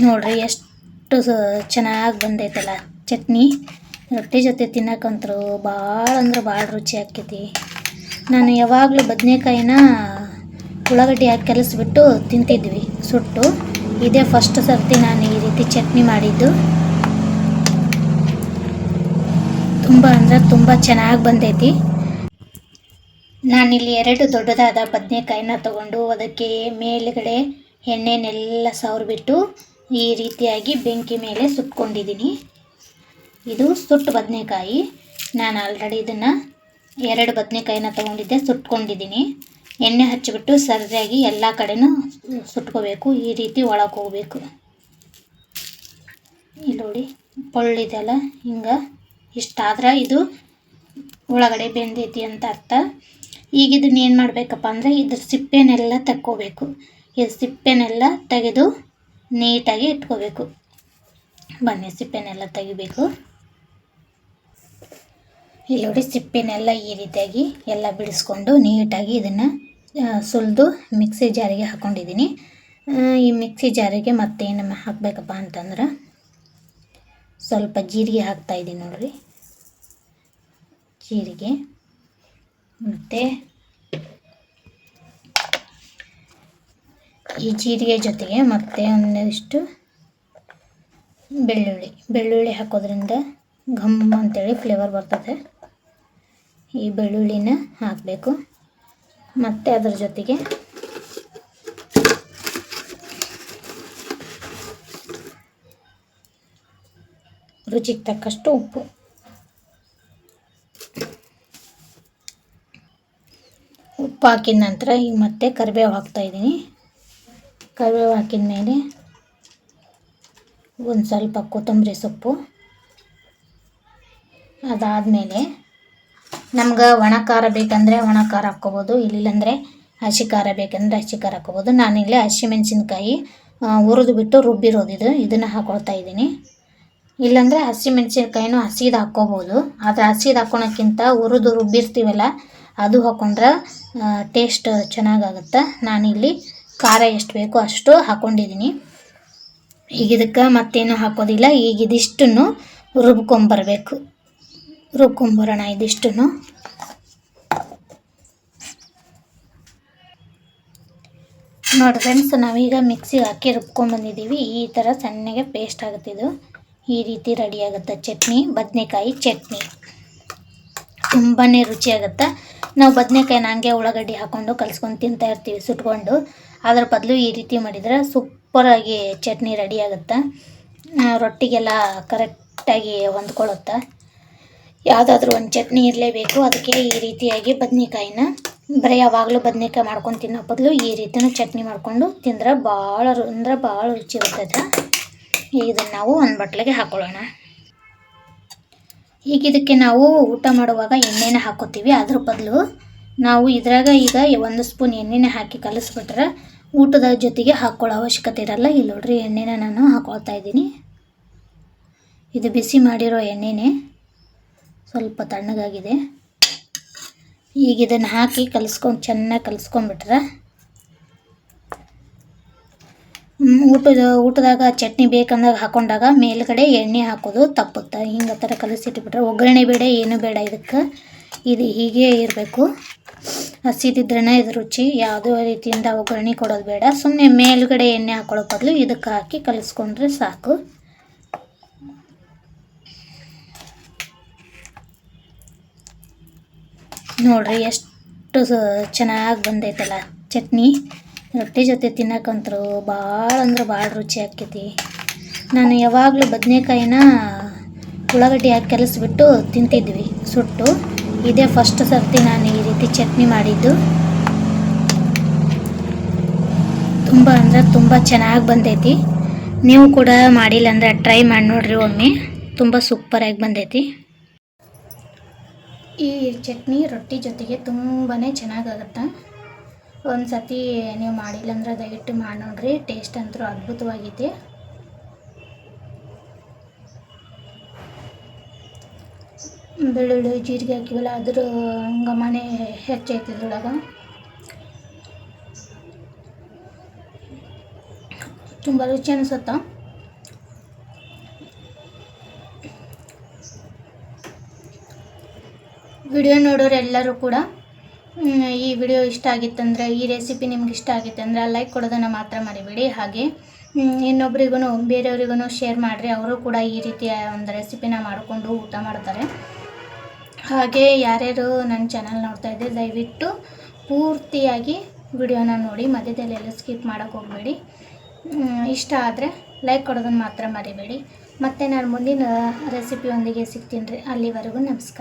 ನೋಡ್ರಿ ಎಷ್ಟು ಚೆನ್ನಾಗಿ ಬಂದೈತಲ್ಲ ಚಟ್ನಿ. ರೊಟ್ಟಿ ಜೊತೆ ತಿನ್ನಕ್ಕಂತರೂ ಭಾಳ ಅಂದ್ರೆ ಭಾಳ ರುಚಿ ಆಕ್ಕೈತಿ ನಾನು ಯಾವಾಗಲೂ ಬದನೆಕಾಯಿನ ಉಳ್ಳಾಗಡ್ಡಿ ಹಾಕಿ ಕಲಸಿಬಿಟ್ಟು ತಿಂತಿದ್ವಿ ಸುಟ್ಟು. ಇದೇ ಫಸ್ಟ್ ಸರ್ತಿ ನಾನು ಈ ರೀತಿ ಚಟ್ನಿ ಮಾಡಿದ್ದು. ತುಂಬ ಅಂದರೆ ತುಂಬ ಚೆನ್ನಾಗಿ ಬಂದೈತಿ. ನಾನಿಲ್ಲಿ ಎರಡು ದೊಡ್ಡದಾದ ಬದನೆಕಾಯಿನ ತಗೊಂಡು ಅದಕ್ಕೆ ಮೇಲುಗಡೆ ಎಣ್ಣೆನೆಲ್ಲ ಸವರ್ಬಿಟ್ಟು ಈ ರೀತಿಯಾಗಿ ಬೆಂಕಿ ಮೇಲೆ ಸುಟ್ಕೊಂಡಿದ್ದೀನಿ ಇದು ಸುಟ್ಟು ಬದನೆಕಾಯಿ. ನಾನು ಆಲ್ರೆಡಿ ಇದನ್ನು ಎರಡು ಬದನೆಕಾಯಿನ ತೊಗೊಂಡಿದ್ದೆ, ಸುಟ್ಕೊಂಡಿದ್ದೀನಿ. ಎಣ್ಣೆ ಹಚ್ಚಿಬಿಟ್ಟು ಸರಿಯಾಗಿ ಎಲ್ಲ ಕಡೆನೂ ಸುಟ್ಕೋಬೇಕು, ಈ ರೀತಿ ಒಳಗೆ ಹೋಗಬೇಕು. ಇಲ್ಲಿ ನೋಡಿ ಪೊಳ್ಳಿದೆಲ್ಲ ಹಿಂಗೆ ಇಷ್ಟಾದ್ರೆ ಇದು ಒಳಗಡೆ ಬೆಂದೈತಿ ಅಂತ ಅರ್ಥ. ಈಗ ಇದನ್ನ ಏನು ಮಾಡಬೇಕಪ್ಪ ಅಂದರೆ ಇದ್ರ ಸಿಪ್ಪೆನೆಲ್ಲ ತಕ್ಕೋಬೇಕು. ಇದು ಸಿಪ್ಪೆನೆಲ್ಲ ತೆಗೆದು ನೀಟಾಗಿ ಇಟ್ಕೋಬೇಕು. ಬನ್ನಿ, ಸಿಪ್ಪೆನೆಲ್ಲ ತೆಗಿಬೇಕು. ಇಲ್ಲಿ ನೋಡಿ ಸಿಪ್ಪೆನೆಲ್ಲ ಈ ರೀತಿಯಾಗಿ ಎಲ್ಲ ಬಿಡಿಸ್ಕೊಂಡು ನೀಟಾಗಿ ಇದನ್ನು ಸುಲಿದು ಮಿಕ್ಸಿ ಜಾರಿಗೆ ಹಾಕ್ಕೊಂಡಿದ್ದೀನಿ ಈ ಮಿಕ್ಸಿ ಜಾರಿಗೆ ಮತ್ತೇನು ಹಾಕಬೇಕಪ್ಪ ಅಂತಂದ್ರೆ ಸ್ವಲ್ಪ ಜೀರಿಗೆ ಹಾಕ್ತಾಯಿದ್ದೀನಿ ನೋಡಿರಿ. ಜೀರಿಗೆ, ಮತ್ತು ಈ ಜೀರಿಗೆ ಜೊತೆಗೆ ಮತ್ತೆ ಒಂದಿಷ್ಟು ಬೆಳ್ಳುಳ್ಳಿ. ಬೆಳ್ಳುಳ್ಳಿ ಹಾಕೋದ್ರಿಂದ ಘಮ್ ಅಂತೇಳಿ ಫ್ಲೇವರ್ ಬರ್ತದೆ. ಈ ಬೆಳ್ಳುಳ್ಳಿನ ಹಾಕಬೇಕು. ಮತ್ತು ಅದರ ಜೊತೆಗೆ ರುಚಿಗೆ ತಕ್ಕಷ್ಟು ಉಪ್ಪು. ಉಪ್ಪು ಹಾಕಿದ ನಂತರ ಈಗ ಮತ್ತೆ ಕರಿಬೇವು ಹಾಕ್ತಾಯಿದ್ದೀನಿ ಕರಿಬೇವು ಹಾಕಿದ ಮೇಲೆ ಒಂದು ಸ್ವಲ್ಪ ಕೊತ್ತಂಬರಿ ಸೊಪ್ಪು. ಅದಾದಮೇಲೆ ನಮ್ಗೆ ಒಣ ಖಾರ ಬೇಕಂದರೆ ಒಣ ಖಾರ ಹಾಕ್ಕೋಬೋದು ಇಲ್ಲಿಲ್ಲಂದರೆ ಹಸಿ ಖಾರ ಬೇಕಂದರೆ ಹಸಿ ಖಾರ ಹಾಕ್ಕೋಬೋದು. ನಾನಿಲ್ಲಿ ಹಸಿಮೆಣ್ಸಿನ್ಕಾಯಿ ಹುರಿದು ಬಿಟ್ಟು ರುಬ್ಬಿರೋದು ಇದು. ಇದನ್ನು ಹಾಕೊಳ್ತಾ ಇದ್ದೀನಿ. ಇಲ್ಲಾಂದರೆ ಹಸಿಮೆಣ್ಸಿನ್ಕಾಯಿನೂ ಹಸಿದು ಹಾಕ್ಕೋಬೋದು. ಆದರೆ ಹಸಿದು ಹಾಕ್ಕೊಳಕ್ಕಿಂತ ಹುರಿದು ರುಬ್ಬಿರ್ತೀವಲ್ಲ, ಅದು ಹಾಕ್ಕೊಂಡ್ರೆ ಟೇಸ್ಟ್ ಚೆನ್ನಾಗಾಗುತ್ತೆ? ನಾನಿಲ್ಲಿ ಖಾರ ಎಷ್ಟು ಬೇಕೋ ಅಷ್ಟು ಹಾಕ್ಕೊಂಡಿದ್ದೀನಿ ಈಗ ಇದಕ್ಕೆ ಮತ್ತೇನು ಹಾಕೋದಿಲ್ಲ. ಈಗ ಇದಿಷ್ಟನ್ನು ರುಬ್ಕೊಂಬರ್ಬೇಕು. ರುಬ್ಕೊಂಬರೋಣ ಇದಿಷ್ಟನ್ನು. ನೋಡಿ ಫ್ರೆಂಡ್ಸ್ ನಾವೀಗ ಮಿಕ್ಸಿಗೆ ಹಾಕಿ ರುಬ್ಕೊಂಬಂದಿದ್ದೀವಿ. ಈ ಥರ ಸಣ್ಣಗೆ ಪೇಸ್ಟ್ ಆಗುತ್ತೆ ಇದು. ಈ ರೀತಿ ರೆಡಿ ಆಗುತ್ತೆ ಚಟ್ನಿ, ಬದನೆಕಾಯಿ ಚಟ್ನಿ. ತುಂಬಾ ರುಚಿಯಾಗುತ್ತೆ. ನಾವು ಬದನೆಕಾಯಿನ ಹಂಗೆ ಉಳ್ಳಾಗಡ್ಡಿ ಹಾಕ್ಕೊಂಡು ಕಲ್ಸ್ಕೊಂಡು ತಿಂತಾ ಇರ್ತೀವಿ ಸುಟ್ಕೊಂಡು. ಅದ್ರ ಬದಲು ಈ ರೀತಿ ಮಾಡಿದರೆ ಸೂಪರಾಗಿ ಚಟ್ನಿ ರೆಡಿ ಆಗುತ್ತೆ. ರೊಟ್ಟಿಗೆಲ್ಲ ಕರೆಕ್ಟಾಗಿ ಹೊಂದ್ಕೊಳ್ಳುತ್ತೆ. ಯಾವುದಾದ್ರೂ ಒಂದು ಚಟ್ನಿ ಇರಲೇಬೇಕು. ಅದಕ್ಕೆ ಈ ರೀತಿಯಾಗಿ ಬದನೆಕಾಯಿನ, ಬರೀ ಯಾವಾಗಲೂ ಬದನೆಕಾಯಿ ಮಾಡ್ಕೊಂಡು ತಿನ್ನೋ ಬದಲು ಈ ರೀತಿಯೂ ಚಟ್ನಿ ಮಾಡಿಕೊಂಡು ತಿಂದ್ರೆ ಭಾಳ ಅಂದ್ರೆ ಭಾಳ ರುಚಿ ಇರ್ತದೆ ಈಗ ಇದನ್ನು ನಾವು ಒಂದು ಬಟ್ಲಿಗೆ ಹಾಕ್ಕೊಳ್ಳೋಣ ಈಗ ಇದಕ್ಕೆ ನಾವು ಊಟ ಮಾಡುವಾಗ ಎಣ್ಣೆನ ಹಾಕೋತೀವಿ. ಅದ್ರ ಬದಲು ನಾವು ಇದ್ರಾಗ ಈಗ ಒಂದು ಸ್ಪೂನ್ ಎಣ್ಣೆನ ಹಾಕಿ ಕಲಿಸ್ಬಿಟ್ರೆ ಊಟದ ಜೊತೆಗೆ ಹಾಕ್ಕೊಳ್ಳೋ ಅವಶ್ಯಕತೆ ಇರಲ್ಲ. ಇಲ್ಲಿ ನೋಡ್ರಿ ಎಣ್ಣೆನ ನಾನು ಹಾಕ್ಕೊಳ್ತಾ ಇದ್ದೀನಿ. ಇದು ಬಿಸಿ ಮಾಡಿರೋ ಎಣ್ಣೆನೇ ಸ್ವಲ್ಪ ತಣ್ಣಗಾಗಿದೆ. ಈಗ ಇದನ್ನು ಹಾಕಿ ಕಲಿಸ್ಕೊಂಡು ಚೆನ್ನಾಗಿ ಕಲಿಸ್ಕೊಂಡ್ಬಿಟ್ರೆ ಊಟದ, ಊಟದಾಗ ಚಟ್ನಿ ಬೇಕಂದಾಗ ಹಾಕೊಂಡಾಗ ಮೇಲ್ಗಡೆ ಎಣ್ಣೆ ಹಾಕೋದು ತಪ್ಪುತ್ತೆ. ಹಿಂಗೆ ಥರ ಕಲಿಸಿಟ್ಬಿಟ್ರೆ ಒಗ್ಗರಣೆ ಬೇಡ, ಏನು ಬೇಡ ಇದಕ್ಕೆ. ಇದು ಹೀಗೆ ಇರಬೇಕು. ಹಸಿದಿದ್ರೇ ಇದು ರುಚಿ. ಯಾವುದೇ ರೀತಿಯಿಂದ ಒಗ್ಗರಣೆ ಕೊಡೋದು ಬೇಡ. ಸುಮ್ಮನೆ ಮೇಲುಗಡೆ ಎಣ್ಣೆ ಹಾಕೊಳ್ಳೋ ಬದಲು ಇದಕ್ಕೆ ಹಾಕಿ ಕಲಿಸ್ಕೊಂಡ್ರೆ ಸಾಕು. ನೋಡ್ರಿ ಎಷ್ಟು ಚೆನ್ನಾಗಿ ಬಂದೈತಲ್ಲ ಚಟ್ನಿ. ರೊಟ್ಟಿ ಜೊತೆ ತಿನ್ನಕ್ಕಂತರೂ ಭಾಳ ಅಂದ್ರೆ ಭಾಳ ರುಚಿ ಆಕ್ಕೈತಿ ನಾನು ಯಾವಾಗಲೂ ಬದನೆಕಾಯಿನ ಉಳ್ಳಾಗಡ್ಡಿ ಹಾಕಿ ಕಲಿಸ್ಬಿಟ್ಟು ತಿಂತಿದ್ವಿ, ಸುಟ್ಟು. ಇದೇ. ಫಸ್ಟ್ ಸರ್ತಿ ನಾನು ಈ ರೀತಿ ಚಟ್ನಿ ಮಾಡಿದ್ದು. ತುಂಬ ಅಂದರೆ ತುಂಬ ಚೆನ್ನಾಗಿ ಬಂದೈತಿ. ನೀವು ಕೂಡ ಮಾಡಿಲ್ಲ ಅಂದರೆ ಟ್ರೈ ಮಾಡಿ ನೋಡ್ರಿ ಒಮ್ಮೆ. ತುಂಬ ಸೂಪರಾಗಿ ಬಂದೈತಿ. ಈ ಚಟ್ನಿ ರೊಟ್ಟಿ ಜೊತೆಗೆ ತುಂಬಾ ಚೆನ್ನಾಗಾಗುತ್ತೆ ಒಂದು ಸತಿ ನೀವು ಮಾಡಿಲ್ಲ ಅಂದ್ರೆ ದಯವಿಟ್ಟು ಮಾಡಿ ನೋಡ್ರಿ. ಟೇಸ್ಟ್ ಅಂತೂ ಅದ್ಭುತವಾಗೈತಿ. ಬೆಳ್ಳುಳ್ಳಿ, ಜೀರಿಗೆ ಹಾಕಿವಲ್ಲ, ಅದ್ರ ಘಮನೇ ಹೆಚ್ಚೈತೆ ಇದ್ರೊಳಗೆ. ತುಂಬ ರುಚಿ ಅನಿಸುತ್ತ. ವಿಡಿಯೋ ನೋಡೋರೆಲ್ಲರೂ ಕೂಡ ಈ ವಿಡಿಯೋ ಇಷ್ಟ ಆಗಿತ್ತಂದರೆ, ಈ ರೆಸಿಪಿ ನಿಮ್ಗೆ ಇಷ್ಟ ಆಗಿತ್ತಂದರೆ, ಲೈಕ್ ಕೊಡೋದನ್ನ ಮಾತ್ರ ಮರಿಬೇಡಿ. ಹಾಗೆ ಇನ್ನೊಬ್ರಿಗೂ ಬೇರೆಯವರಿಗೂ ಶೇರ್ ಮಾಡಿರಿ. ಅವರು ಕೂಡ ಈ ರೀತಿಯ ಒಂದು ರೆಸಿಪಿನ ಮಾಡಿಕೊಂಡು ಊಟ ಮಾಡ್ತಾರೆ. ಹಾಗೆ ಯಾರ್ಯಾರು ನನ್ನ ಚಾನಲ್ ನೋಡ್ತಾ ಇದ್ದರೆ ದಯವಿಟ್ಟು ಪೂರ್ತಿಯಾಗಿ ವಿಡಿಯೋನ ನೋಡಿ, ಮಧ್ಯದಲ್ಲಿ ಎಲ್ಲ ಸ್ಕಿಪ್ ಮಾಡೋಕ್ಕೆ ಹೋಗಬೇಡಿ. ಇಷ್ಟ ಆದರೆ ಲೈಕ್ ಕೊಡೋದನ್ನು ಮಾತ್ರ ಮರಿಬೇಡಿ. ಮತ್ತು ನಾನು ಮುಂದಿನ ರೆಸಿಪಿಯೊಂದಿಗೆ ಸಿಗ್ತೀನಿ ರೀ. ಅಲ್ಲಿವರೆಗೂ ನಮಸ್ಕಾರ.